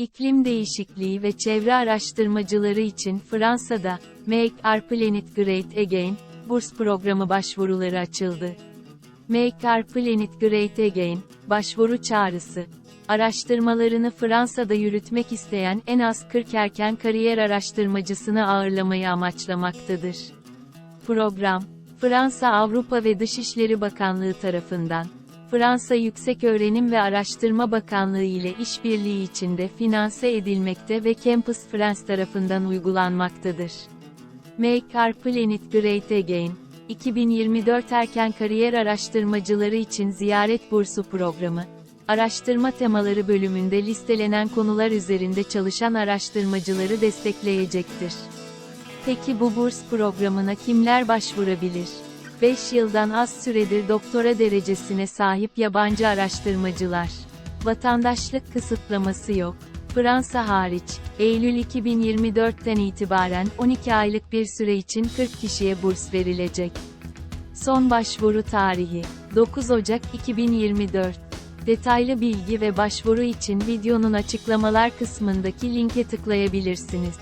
İklim değişikliği ve çevre araştırmacıları için Fransa'da Make Our Planet Great Again burs programı başvuruları açıldı. Make Our Planet Great Again başvuru çağrısı. Araştırmalarını Fransa'da yürütmek isteyen en az 40 erken kariyer araştırmacısını ağırlamayı amaçlamaktadır. Program, Fransa Avrupa ve Dışişleri Bakanlığı tarafından, Fransa Yükseköğrenim ve Araştırma Bakanlığı ile işbirliği içinde finanse edilmekte ve Campus France tarafından uygulanmaktadır. Make Our Planet Great Again, 2024 Erken Kariyer Araştırmacıları için Ziyaret Bursu Programı, Araştırma temaları bölümünde listelenen konular üzerinde çalışan araştırmacıları destekleyecektir. Peki bu burs programına kimler başvurabilir? 5 yıldan az süredir doktora derecesine sahip yabancı araştırmacılar. Vatandaşlık kısıtlaması yok. Fransa hariç, Eylül 2024'ten itibaren 12 aylık bir süre için 40 kişiye burs verilecek. Son başvuru tarihi 9 Ocak 2024. Detaylı bilgi ve başvuru için videonun açıklamalar kısmındaki linke tıklayabilirsiniz.